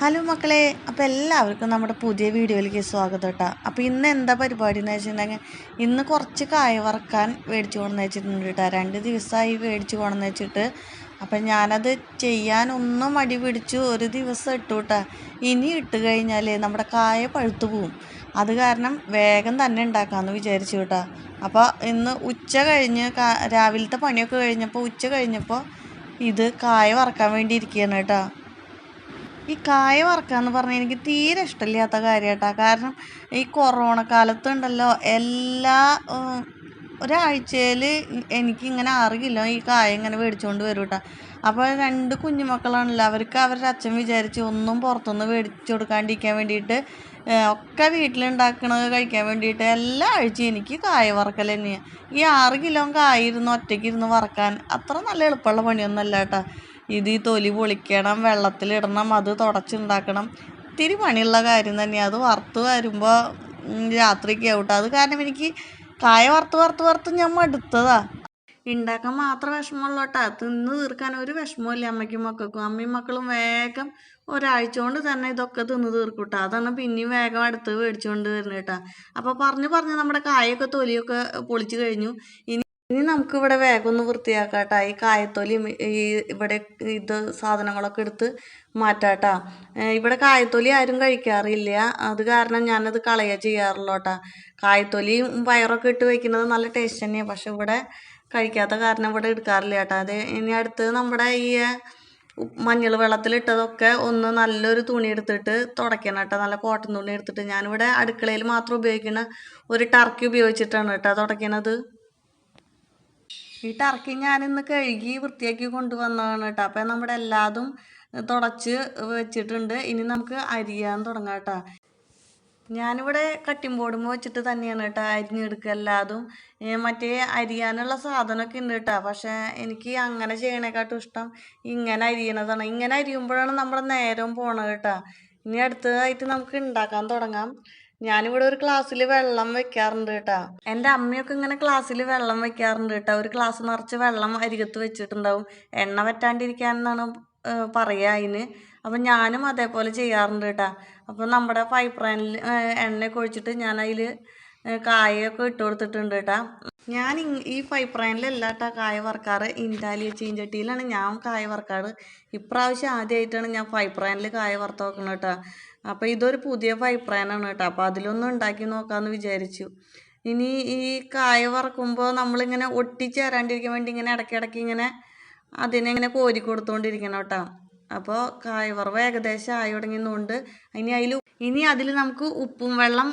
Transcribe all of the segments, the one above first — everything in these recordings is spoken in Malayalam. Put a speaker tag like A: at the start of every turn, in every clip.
A: ഹലോ മക്കളെ അപ്പോൾ എല്ലാവർക്കും നമ്മുടെ പുതിയ വീഡിയോയിലേക്ക് സ്വാഗതം കേട്ടോ. അപ്പോൾ ഇന്ന് എന്താ പരിപാടി എന്ന് വെച്ചിട്ടുണ്ടെങ്കിൽ ഇന്ന് കുറച്ച് കായ വറക്കാൻ മേടിച്ചു കൊണ്ടെന്ന് വെച്ചിട്ടുണ്ട് കേട്ടോ. രണ്ട് ദിവസമായി മേടിച്ചു കൊണ്ടെന്ന് വെച്ചിട്ട്. അപ്പം ഞാനത് ചെയ്യാനൊന്നും മടി പിടിച്ചു ഒരു ദിവസം ഇട്ടു കേട്ടോ. ഇനി ഇട്ട് കഴിഞ്ഞാൽ നമ്മുടെ കായ പഴുത്തു പോവും. അത് കാരണം വേഗം തന്നെ ഉണ്ടാക്കാമെന്ന് വിചാരിച്ചു കേട്ടോ. അപ്പോൾ ഇന്ന് ഉച്ച കഴിഞ്ഞ് രാവിലത്തെ പണിയൊക്കെ കഴിഞ്ഞപ്പോൾ ഉച്ച കഴിഞ്ഞപ്പോൾ ഇത് കായ വറക്കാൻ വേണ്ടി ഇരിക്കുകയാണ് കേട്ടോ. ഈ കായ വറക്കാന്ന് പറഞ്ഞാൽ എനിക്ക് തീരെ ഇഷ്ടമില്ലാത്ത കാര്യമായിട്ടാ കാരണം ഈ കൊറോണ കാലത്തുണ്ടല്ലോ എല്ലാ ഒരാഴ്ചയിൽ എനിക്ക് ഇങ്ങനെ ആറ് കിലോ ഈ കായ ഇങ്ങനെ മേടിച്ചുകൊണ്ട് വരും കേട്ടോ അപ്പോൾ രണ്ട് കുഞ്ഞുമക്കളാണല്ലോ അവർക്ക് അവരുടെ അച്ഛൻ വിചാരിച്ച് ഒന്നും പുറത്തുനിന്ന് മേടിച്ചു കൊടുക്കാണ്ടിരിക്കാൻ വേണ്ടിയിട്ട് ഒക്കെ വീട്ടിലുണ്ടാക്കണത് കഴിക്കാൻ വേണ്ടിയിട്ട് എല്ലാ ആഴ്ചയും എനിക്ക് കായ വറക്കൽ തന്നെയാണ് ഈ ആറ് കിലോ കായ ഇരുന്ന് ഒറ്റയ്ക്ക് ഇരുന്ന് വറക്കാൻ അത്ര നല്ല എളുപ്പമുള്ള പണിയൊന്നുമല്ല കേട്ടോ ഇത് ഈ തൊലി പൊളിക്കണം വെള്ളത്തിലിടണം അത് തുടച്ചുണ്ടാക്കണം. ഇത്തിരി പണിയുള്ള കാര്യം തന്നെയാണ് അത് വറുത്ത് വരുമ്പോൾ രാത്രിക്ക് ആവട്ടെ. അത് കാരണം എനിക്ക് കായ വറുത്ത് വറുത്ത് വറുത്ത് ഞാൻ മടുത്തതാ. ഉണ്ടാക്കാൻ മാത്രം വിഷമമുള്ളൂ കേട്ടോ. തിന്ന് തീർക്കാൻ ഒരു വിഷമമില്ല അമ്മയ്ക്കും മക്കൾക്കും. അമ്മയും മക്കളും വേഗം ഒരാഴ്ച കൊണ്ട് തന്നെ ഇതൊക്കെ തിന്ന് തീർക്കും കേട്ടോ. അതാണ് പിന്നെയും വേഗം അടുത്ത് മേടിച്ചുകൊണ്ട് വരുന്നത് കേട്ടോ. അപ്പോൾ പറഞ്ഞ് പറഞ്ഞ് നമ്മുടെ കായൊക്കെ തൊലിയൊക്കെ പൊളിച്ച് കഴിഞ്ഞു. ഇനി ഇനി നമുക്ക് ഇവിടെ വേഗം ഒന്ന് വൃത്തിയാക്കാട്ടാ. ഈ കായത്തൊലിയും ഈ ഇവിടെ ഇത് സാധനങ്ങളൊക്കെ എടുത്ത് മാറ്റാട്ടാ. ഇവിടെ കായത്തൊലി ആരും കഴിക്കാറില്ല. അത് കാരണം ഞാനത് കളയുക ചെയ്യാറുള്ളൂട്ടാ. കായത്തൊലിയും പയറൊക്കെ ഇട്ട് വെക്കുന്നത് നല്ല ടേസ്റ്റ് തന്നെയാണ് പക്ഷെ ഇവിടെ കഴിക്കാത്ത കാരണം ഇവിടെ എടുക്കാറില്ല കേട്ടോ അത് ഇനി അടുത്ത് നമ്മുടെ ഈ മഞ്ഞൾ വെള്ളത്തിലിട്ടതൊക്കെ ഒന്ന് നല്ലൊരു തുണി എടുത്തിട്ട് തുടയ്ക്കണം കേട്ടോ നല്ല കോട്ടൺ തുണി എടുത്തിട്ട്. ഞാനിവിടെ അടുക്കളയിൽ മാത്രം ഉപയോഗിക്കുന്ന ഒരു ടർക്കി ഉപയോഗിച്ചിട്ടാണ് കേട്ടോ തുടയ്ക്കണത്. ഈ ടർക്കി ഞാനിന്ന് കഴുകി വൃത്തിയാക്കി കൊണ്ടുവന്നതാണ് കേട്ടോ. അപ്പം നമ്മുടെ എല്ലാതും തുടച്ച് വെച്ചിട്ടുണ്ട്. ഇനി നമുക്ക് അരിയാൻ തുടങ്ങാം കേട്ടോ. ഞാനിവിടെ കട്ടിംഗ് ബോർഡുമ്പോൾ വെച്ചിട്ട് തന്നെയാണ് കേട്ടോ അരിഞ്ഞെടുക്കുക എല്ലാതും. മറ്റേ അരിയാനുള്ള സാധനമൊക്കെ ഉണ്ട് കേട്ടോ. പക്ഷേ എനിക്ക് അങ്ങനെ ചെയ്യണേക്കാട്ടും ഇഷ്ടം ഇങ്ങനെ അരിയണതാണ്. ഇങ്ങനെ അരിയുമ്പോഴാണ് നമ്മുടെ നേരം പോണത് കേട്ടോ. ഇനി അടുത്തതായിട്ട് നമുക്ക് ഉണ്ടാക്കാൻ തുടങ്ങാം. ഞാനിവിടെ ഒരു ക്ലാസ്സിൽ വെള്ളം വെക്കാറുണ്ട് കേട്ടാ. എന്റെ അമ്മയൊക്കെ ഇങ്ങനെ ക്ലാസ്സിൽ വെള്ളം വെക്കാറുണ്ട് കേട്ടാ. ഒരു ക്ലാസ് നിറച്ച് വെള്ളം അരികത്ത് വെച്ചിട്ടുണ്ടാവും. എണ്ണ പറ്റാണ്ടിരിക്കാൻ എന്നാണ് പറയുക അതിന് അപ്പം ഞാനും അതേപോലെ ചെയ്യാറുണ്ട് കേട്ടാ. അപ്പം നമ്മുടെ പൈപ്പ് പാനിൽ എണ്ണയൊക്കെ ഒഴിച്ചിട്ട് ഞാൻ അതിൽ കായൊക്കെ ഇട്ട് കൊടുത്തിട്ടുണ്ട് കേട്ടാ. ഞാൻ ഈ പൈപ്പ് പാനിലല്ല കേട്ടോ കായ വറക്കാറ്. ഇൻഡാലി ചീഞ്ചട്ടിയിലാണ് ഞാൻ കായ വറക്കാറ്. ഇപ്രാവശ്യം ആദ്യമായിട്ടാണ് ഞാൻ പൈപ്പ് പാനിൽ കായ വറുത്ത് വെക്കുന്നത് കേട്ടോ. അപ്പോൾ ഇതൊരു പുതിയ പൈപ്പ് പാനാണ് കേട്ടോ. അപ്പോൾ അതിലൊന്നും ഉണ്ടാക്കി നോക്കാമെന്ന് വിചാരിച്ചു. ഇനി ഈ കായ വറക്കുമ്പോൾ നമ്മളിങ്ങനെ ഒട്ടിച്ചേരാണ്ടിരിക്കാൻ വേണ്ടി ഇങ്ങനെ ഇടയ്ക്കിടയ്ക്ക് ഇങ്ങനെ അതിനെ ഇങ്ങനെ കോരി കൊടുത്തുകൊണ്ടിരിക്കണം കേട്ടോ. അപ്പോൾ കായവറവ് ഏകദേശം ആയി തുടങ്ങിയതുകൊണ്ട് ഇനി അതിൽ ഇനി അതിൽ നമുക്ക് ഉപ്പും വെള്ളം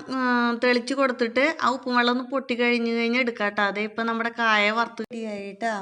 A: തെളിച്ച് കൊടുത്തിട്ട് ആ ഉപ്പും വെള്ളം ഒന്ന് പൊട്ടി കഴിഞ്ഞ് കഴിഞ്ഞാൽ എടുക്കാം കേട്ടോ അതേ ഇപ്പം നമ്മുടെ കായ വറുത്ത് റെഡിയായിട്ടാ